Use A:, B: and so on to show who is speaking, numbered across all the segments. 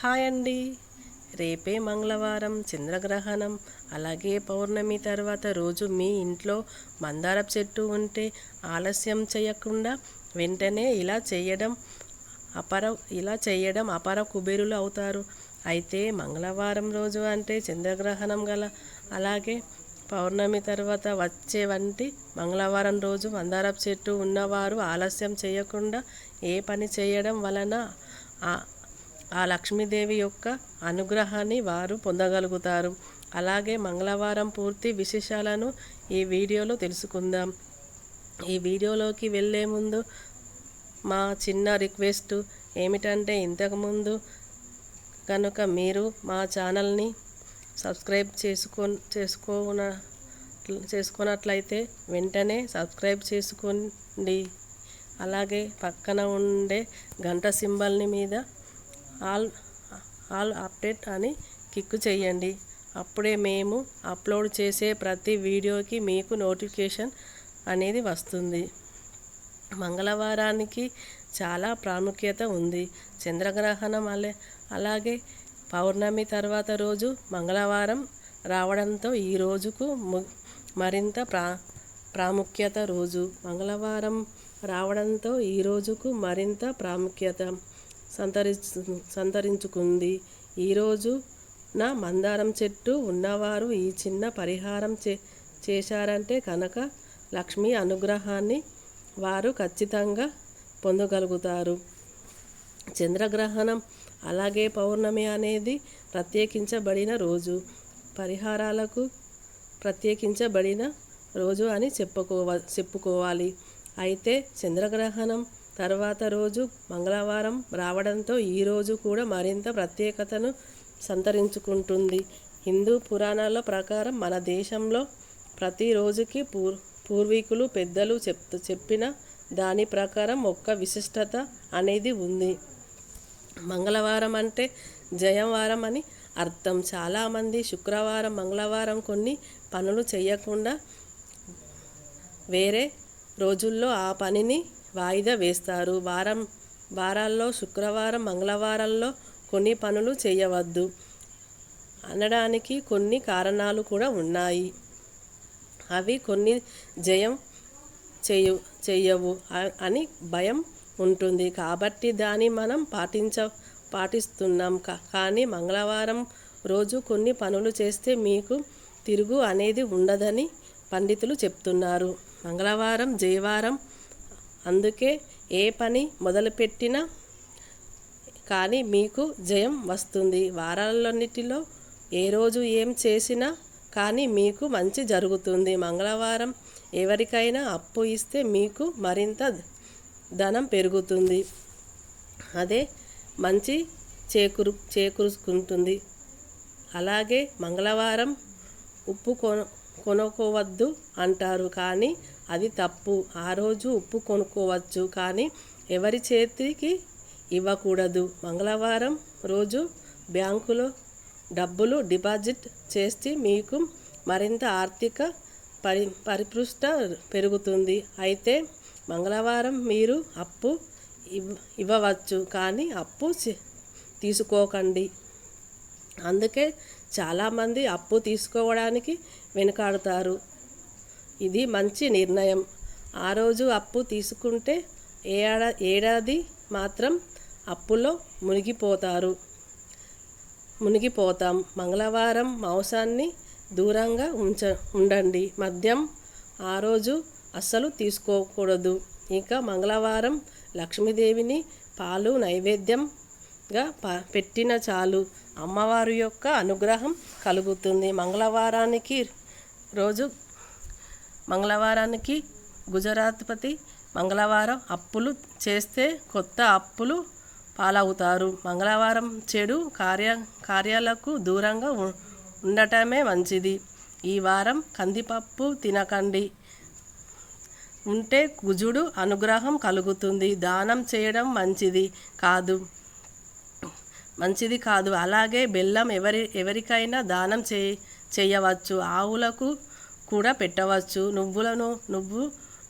A: Hi అండి రేపే మంగళవారం చంద్రగ్రహణం. అలాగే పౌర్ణమి తర్వాత రోజు మీ ఇంట్లో మందారపు చెట్టు ఉంటే ఆలస్యం చేయకుండా వెంటనే ఇలా చేయడం అపర ఇలా చేయడం అపర కుబేరులు అవుతారు. అయితే మంగళవారం రోజు అంటే చంద్రగ్రహణం గల అలాగే పౌర్ణమి తర్వాత వచ్చే వంటి మంగళవారం రోజు మందారపు చెట్టు ఉన్నవారు ఆలస్యం చేయకుండా ఏ పని చేయడం వలన ఆ లక్ష్మీదేవి యొక్క అనుగ్రహాన్ని వారు పొందగలుగుతారు. అలాగే మంగళవారం పూర్తి విశేషాలను ఈ వీడియోలో తెలుసుకుందాం. ఈ వీడియోలోకి వెళ్ళే ముందు మా చిన్న రిక్వెస్ట్ ఏమిటంటే ఇంతకుముందు కనుక మీరు మా ఛానల్ని సబ్స్క్రైబ్ చేసుకో చేసుకోన చేసుకున్నట్లయితే వెంటనే సబ్స్క్రైబ్ చేసుకోండి. అలాగే పక్కన ఉండే గంట సింబల్ని మీద ఆల్ ఆల్ అప్డేట్ అని క్లిక్ చేయండి. అప్పుడే మేము అప్లోడ్ చేసే ప్రతి వీడియోకి మీకు నోటిఫికేషన్ అనేది వస్తుంది. మంగళవారానికి చాలా ప్రాముఖ్యత ఉంది. చంద్రగ్రహణం అలే అలాగే పౌర్ణమి తర్వాత రోజు మంగళవారం రావడంతో ఈ రోజుకు ము- మరింత ప్రా ప్రాముఖ్యత రోజు. మంగళవారం రావడంతో ఈ రోజుకు మరింత ప్రాముఖ్యత. సంతరించు సంతరించుకుంది. ఈరోజు నా మందారం చెట్టు ఉన్నవారు ఈ చిన్న పరిహారం చే చేశారంటే కనుక లక్ష్మి అనుగ్రహాన్ని వారు ఖచ్చితంగా పొందగలుగుతారు. చంద్రగ్రహణం అలాగే పౌర్ణమి అనేది ప్రత్యేకించబడిన రోజు. పరిహారాలకు ప్రత్యేకించబడిన రోజు అని చెప్పుకోవ చెప్పుకోవాలి. అయితే చంద్రగ్రహణం తర్వాత రోజు మంగళవారం రావడంతో ఈ రోజు కూడా మరింత ప్రత్యేకతను సంతరించుకుంటుంది. హిందూ పురాణాల ప్రకారం మన దేశంలో ప్రతి రోజుకి పూర్ పూర్వీకులు పెద్దలు చెప్తూ చెప్పిన దాని ప్రకారం ఒక్క విశిష్టత అనేది ఉంది. మంగళవారం అంటే జయవారం అని అర్థం. చాలామంది శుక్రవారం మంగళవారం కొన్ని పనులు చేయకుండా వేరే రోజుల్లో ఆ పనిని వాయిదా వేస్తారు. వారం వారాల్లో శుక్రవారం మంగళవారంలో కొన్ని పనులు చేయవద్దు. అనడానికి కొన్ని కారణాలు కూడా ఉన్నాయి. అవి కొన్ని జయం చేయు చెయ్యవు అని భయం ఉంటుంది. కాబట్టి దాన్ని మనం పాటించ పాటిస్తున్నాం. కానీ మంగళవారం రోజు కొన్ని పనులు చేస్తే మీకు తిరుగు అనేది ఉండదని పండితులు చెప్తున్నారు. మంగళవారం జయవారం అందుకే ఏ పని మొదలుపెట్టినా కానీ మీకు జయం వస్తుంది. వారాలన్నిటిలో ఏ రోజు ఏం చేసినా కానీ మీకు మంచి జరుగుతుంది. మంగళవారం ఎవరికైనా అప్పు ఇస్తే మీకు మరింత ధనం పెరుగుతుంది. అదే మంచి చేకూరు చేకూరుకుంటుంది. అలాగే మంగళవారం ఉప్పు కొను కొనుక్కోవద్దు అంటారు. కానీ అది తప్పు. ఆ రోజు ఉప్పు కొనుక్కోవచ్చు కానీ ఎవరి చేతికి ఇవ్వకూడదు. మంగళవారం రోజు బ్యాంకులో డబ్బులు డిపాజిట్ చేస్తే మీకు మరింత ఆర్థిక పరి పరిపృష్ట పెరుగుతుంది. అయితే మంగళవారం మీరు అప్పు ఇవ్ ఇవ్వవచ్చు కానీ అప్పు తీసుకోకండి. అందుకే చాలామంది అప్పు తీసుకోవడానికి వెనుకాడుతారు. ఇది మంచి నిర్ణయం. ఆ రోజు అప్పు తీసుకుంటే ఏడా ఏడాది మాత్రం అప్పులో మునిగిపోతారు. మునిగిపోతాం. మంగళవారం మాంసాన్ని దూరంగా ఉంచ ఉండండి. మద్యం ఆ రోజు అస్సలు తీసుకోకూడదు. ఇంకా మంగళవారం లక్ష్మీదేవిని పాలు నైవేద్యంగా ప- పెట్టిన చాలు. అమ్మవారి యొక్క అనుగ్రహం కలుగుతుంది. మంగళవారానికి రోజు మంగళవారానికి గుజరాత్పతి మంగళవారం అప్పులు చేస్తే కొత్త అప్పులు పాలవుతారు. మంగళవారం చెడు కార్య కార్యాలకు దూరంగా ఉ- ఉండటమే మంచిది. ఈ వారం కందిపప్పు తినకండి. ఉంటే కుజుడు అనుగ్రహం కలుగుతుంది. దానం చేయడం మంచిది కాదు. మంచిది కాదు. అలాగే బెల్లం ఎవరి ఎవరికైనా దానం చే చేయవచ్చు. ఆవులకు కూడా పెట్టవచ్చు. నువ్వులను నువ్వు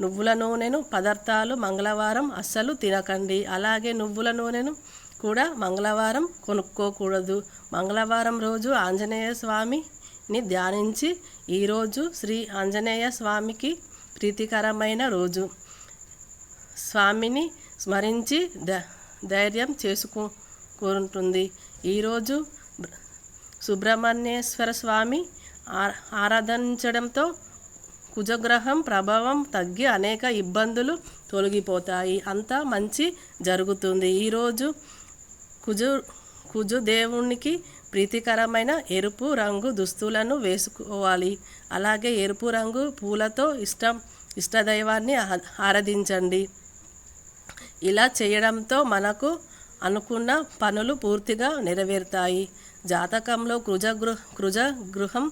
A: నువ్వుల నూనెను పదార్థాలు మంగళవారం అస్సలు తినకండి. అలాగే నువ్వుల నూనెను కూడా మంగళవారం కొనుక్కోకూడదు. మంగళవారం రోజు ఆంజనేయ స్వామిని ధ్యానించి ఈరోజు శ్రీ ఆంజనేయ స్వామికి ప్రీతికరమైన రోజు. స్వామిని స్మరించి ధైర్యం చేసుకుంటుంది ఈరోజు సుబ్రహ్మణ్యేశ్వర స్వామి ఆరాధించడంతో కుజగ్రహం ప్రభావం తగ్గి అనేక ఇబ్బందులు తొలగిపోతాయి. అంతా మంచి జరుగుతుంది. ఈరోజు కుజు కుజు దేవునికి ప్రీతికరమైన ఎరుపు రంగు దుస్తులను వేసుకోవాలి. అలాగే ఎరుపు రంగు పూలతో ఇష్టం ఇష్టదైవాన్ని ఆరాధించండి. ఇలా చేయడంతో మనకు అనుకున్న పనులు పూర్తిగా నెరవేరుతాయి. జాతకంలో కృజ గృహ కృజ గృహం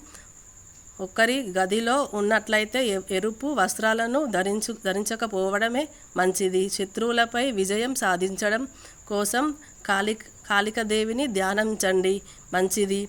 A: ఒకరి గదిలో ఉన్నట్లయితే ఎ- ఎరుపు వస్త్రాలను ధరించు ధరించకపోవడమే మంచిది. శత్రువులపై విజయం సాధించడం కోసం కాళిక కాళికదేవిని ధ్యానించండి. మంచిది.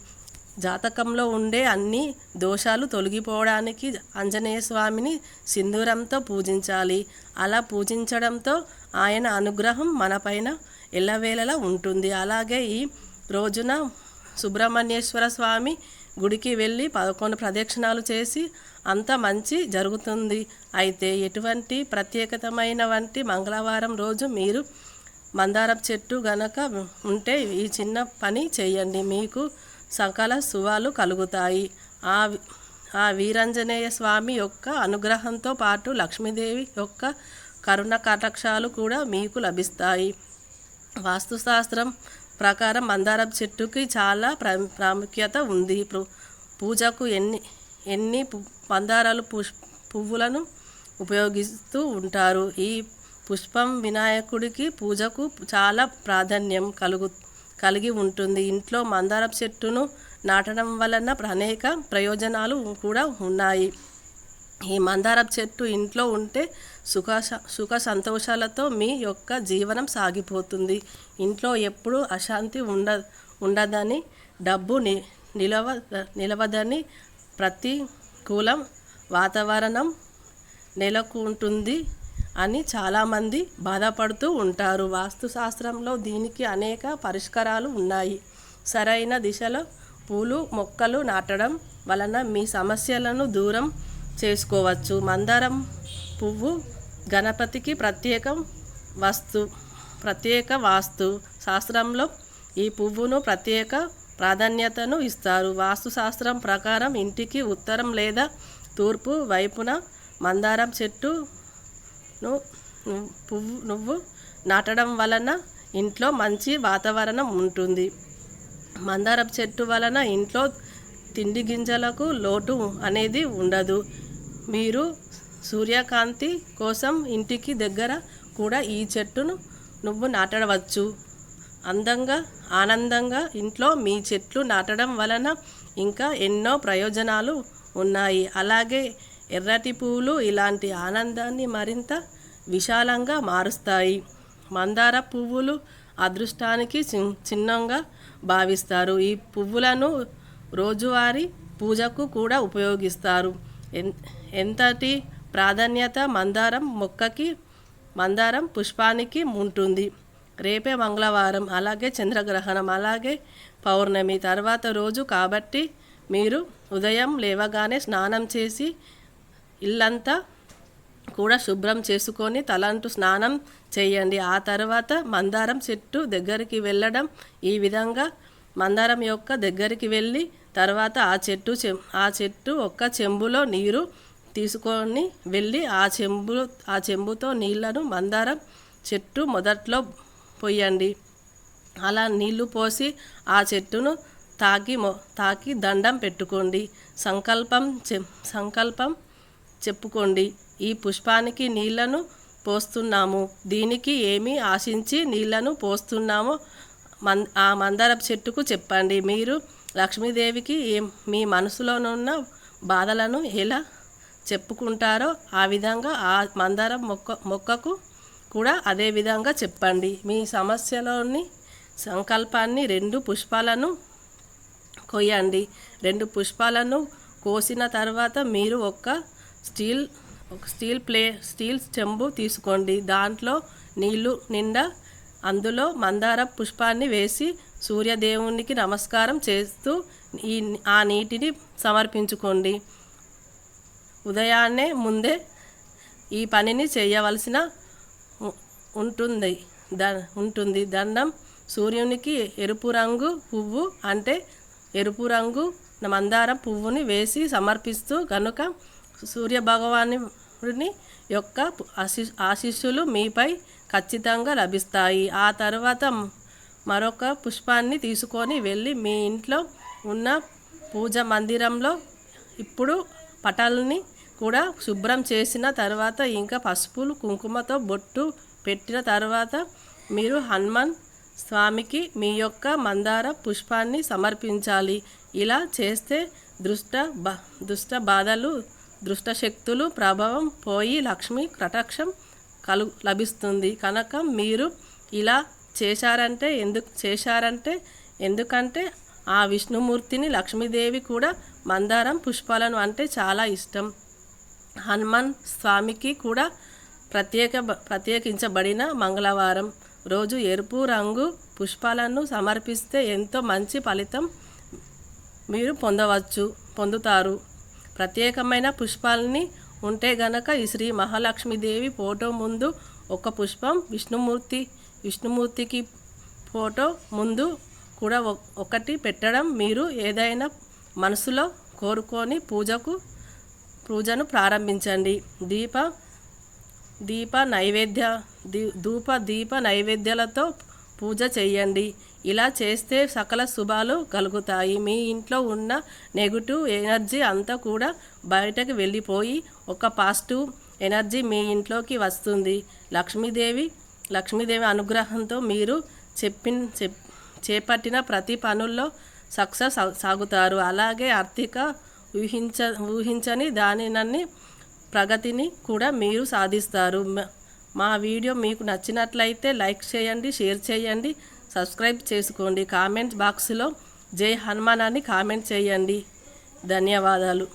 A: జాతకంలో ఉండే అన్ని దోషాలు తొలగిపోవడానికి ఆంజనేయ స్వామిని సింధూరంతో పూజించాలి. అలా పూజించడంతో ఆయన అనుగ్రహం మనపైన ఎల్లవేళలా ఉంటుంది. అలాగే ఈ రోజున సుబ్రహ్మణ్యేశ్వర స్వామి గుడికి వెళ్ళి పదకొండు ప్రదక్షిణాలు చేసి అంత మంచి జరుగుతుంది. అయితే ఎటువంటి ప్రత్యేకతమైన వంటి మంగళవారం రోజు మీరు మందారం చెట్టు గనక ఉంటే ఈ చిన్న పని చేయండి. మీకు సకల శుభాలు కలుగుతాయి. ఆ ఆ వీరంజనేయ స్వామి యొక్క అనుగ్రహంతో పాటు లక్ష్మీదేవి యొక్క కరుణ కటాక్షాలు కూడా మీకు లభిస్తాయి. వాస్తుశాస్త్రం ప్రకారం మందారం చెట్టుకి చాలా ప్రా ప్రాముఖ్యత ఉంది. పూజకు ఎన్ని ఎన్ని మందారాలు పుష్ పువ్వులను ఉపయోగిస్తూ ఉంటారు. ఈ పుష్పం వినాయకుడికి పూజకు చాలా ప్రాధాన్యం కలుగు కలిగి ఉంటుంది. ఇంట్లో మందారం చెట్టును నాటడం వలన అనేక ప్రయోజనాలు కూడా ఉన్నాయి. ఈ మందారం చెట్టు ఇంట్లో ఉంటే సుఖ సుఖ సంతోషాలతో మీ యొక్క జీవనం సాగిపోతుంది. ఇంట్లో ఎప్పుడూ అశాంతి ఉండ ఉండదని డబ్బు ని నిలవ నిలవదని ప్రతికూలం వాతావరణం నెలకొంటుంది అని చాలామంది బాధపడుతూ ఉంటారు. వాస్తుశాస్త్రంలో దీనికి అనేక పరిష్కారాలు ఉన్నాయి. సరైన దిశలో పూలు మొక్కలు నాటడం వలన మీ సమస్యలను దూరం చేసుకోవచ్చు. మందారం పువ్వు గణపతికి ప్రత్యేకం వస్తు ప్రత్యేక వాస్తు. శాస్త్రంలో ఈ పువ్వును ప్రత్యేక ప్రాధాన్యతను ఇస్తారు. వాస్తుశాస్త్రం ప్రకారం ఇంటికి ఉత్తరం లేదా తూర్పు వైపున మందారం చెట్టును పువ్వు నువ్వు నాటడం వలన ఇంట్లో మంచి వాతావరణం ఉంటుంది. మందారం చెట్టు వలన ఇంట్లో తిండి గింజలకు లోటు అనేది ఉండదు. మీరు సూర్యకాంతి కోసం ఇంటికి దగ్గర కూడా ఈ చెట్టును నువ్వు నాటవచ్చు అందంగా ఆనందంగా ఇంట్లో మీ చెట్లు నాటడం వలన ఇంకా ఎన్నో ప్రయోజనాలు ఉన్నాయి. అలాగే ఎర్రటి పువ్వులు ఇలాంటి ఆనందాన్ని మరింత విశాలంగా మారుస్తాయి. మందార పువ్వులు అదృష్టానికి చి చిహ్నంగా భావిస్తారు. ఈ పువ్వులను రోజువారీ పూజకు కూడా ఉపయోగిస్తారు. ఎన్- ఎంతటి ప్రాధాన్యత మందారం మొక్కకి మందారం పుష్పానికి ఉంటుంది రేపే మంగళవారం అలాగే చంద్రగ్రహణం అలాగే పౌర్ణమి. తర్వాత రోజు కాబట్టి మీరు ఉదయం లేవగానే స్నానం చేసి ఇల్లంతా కూడా శుభ్రం చేసుకొని తలంటు స్నానం చేయండి. ఆ తర్వాత మందారం చెట్టు దగ్గరికి వెళ్ళడం ఈ విధంగా మందారం యొక్క దగ్గరికి వెళ్ళి తర్వాత ఆ చెట్టు చె ఆ చెట్టు ఒక్క చెంబులో నీరు తీసుకొని వెళ్ళి ఆ చెంబు ఆ చెంబుతో నీళ్ళను మందారం చెట్టు మొదట్లో పోయండి. అలా నీళ్ళు పోసి ఆ చెట్టును తాకి మొ తాకి దండం పెట్టుకోండి. సంకల్పం చె సంకల్పం చెప్పుకోండి. ఈ పుష్పానికి నీళ్ళను పోస్తున్నాము. దీనికి ఏమి ఆశించి నీళ్ళను పోస్తున్నామో మన్ ఆ మందారపు చెట్టుకు చెప్పండి. మీరు లక్ష్మీదేవికి ఏం మీ మనసులోనున్న బాధలను ఎలా చెప్పుకుంటారో ఆ విధంగా ఆ మందారం మొక్క మొక్కకు కూడా అదే విధంగా చెప్పండి. మీ సమస్యలోని సంకల్పాన్ని రెండు పుష్పాలను కొయ్యండి. రెండు పుష్పాలను కోసిన తర్వాత మీరు ఒక స్టీల్ ఒక స్టీల్ ప్లే స్టీల్ చెంబు తీసుకోండి. దాంట్లో నీళ్ళు నిండా అందులో మందార పుష్పాన్ని వేసి సూర్యదేవునికి నమస్కారం చేస్తూ ఈ ఆ నీటిని సమర్పించుకోండి. ఉదయాన్నే ముందే ఈ పనిని చేయవలసిన ఉంటుంది. ద ఉంటుంది. దండం సూర్యునికి ఎరుపు రంగు పువ్వు అంటే ఎరుపు రంగు మందార పువ్వుని వేసి సమర్పిస్తూ కనుక సూర్య భగవానుని యొక్క ఆశి ఆశీస్సులు మీపై ఖచ్చితంగా లభిస్తాయి. ఆ తర్వాత మరొక పుష్పాన్ని తీసుకొని వెళ్ళి మీ ఇంట్లో ఉన్న పూజ మందిరంలో ఇప్పుడు పటాలని కూడా శుభ్రం చేసిన తర్వాత ఇంకా పసుపులు కుంకుమతో బొట్టు పెట్టిన తర్వాత మీరు హనుమాన్ స్వామికి మీ యొక్క మందార పుష్పాన్ని సమర్పించాలి. ఇలా చేస్తే దృష్ట బ దుష్ట బాధలు దుష్ట శక్తులు ప్రభావం పోయి లక్ష్మి కటాక్షం కలు లభిస్తుంది. కనుక మీరు ఇలా చేశారంటే ఎందుకు చేశారంటే ఎందుకంటే ఆ విష్ణుమూర్తిని లక్ష్మీదేవి కూడా మందారం పుష్పాలను అంటే చాలా ఇష్టం. హనుమాన్ స్వామికి కూడా ప్రత్యేక ప్రత్యేకించబడిన మంగళవారం. రోజు ఎరుపు రంగు పుష్పాలను సమర్పిస్తే ఎంతో మంచి ఫలితం మీరు పొందవచ్చు పొందుతారు. ప్రత్యేకమైన పుష్పాలని ఉంటే గనక ఈ శ్రీ మహాలక్ష్మీదేవి ఫోటో ముందు ఒక పుష్పం విష్ణుమూర్తి విష్ణుమూర్తికి ఫోటో ముందు కూడా ఒకటి పెట్టడం. మీరు ఏదైనా మనసులో కోరుకొని పూజకు పూజను ప్రారంభించండి. దీప దీప నైవేద్య దీ ధూప దీప నైవేద్యాలతో పూజ చేయండి. ఇలా చేస్తే సకల శుభాలు కలుగుతాయి. మీ ఇంట్లో ఉన్న నెగిటివ్ ఎనర్జీ అంతా కూడా బయటకు వెళ్ళిపోయి ఒక పాజిటివ్ ఎనర్జీ మీ ఇంట్లోకి వస్తుంది. లక్ష్మీదేవి లక్ష్మీదేవి అనుగ్రహంతో మీరు చెప్పిన చెప్ చేపట్టిన ప్రతి పనుల్లో సక్సెస్ సాగుతారు. అలాగే ఆర్థిక ఊహించ ఊహించని దానినన్ని ప్రగతిని కూడా మీరు సాధిస్తారు. మా వీడియో మీకు నచ్చినట్లయితే లైక్ చేయండి షేర్ చేయండి సబ్స్క్రైబ్ చేసుకోండి. కామెంట్ బాక్స్లో జై హనుమాన్ అని కామెంట్ చేయండి. ధన్యవాదాలు.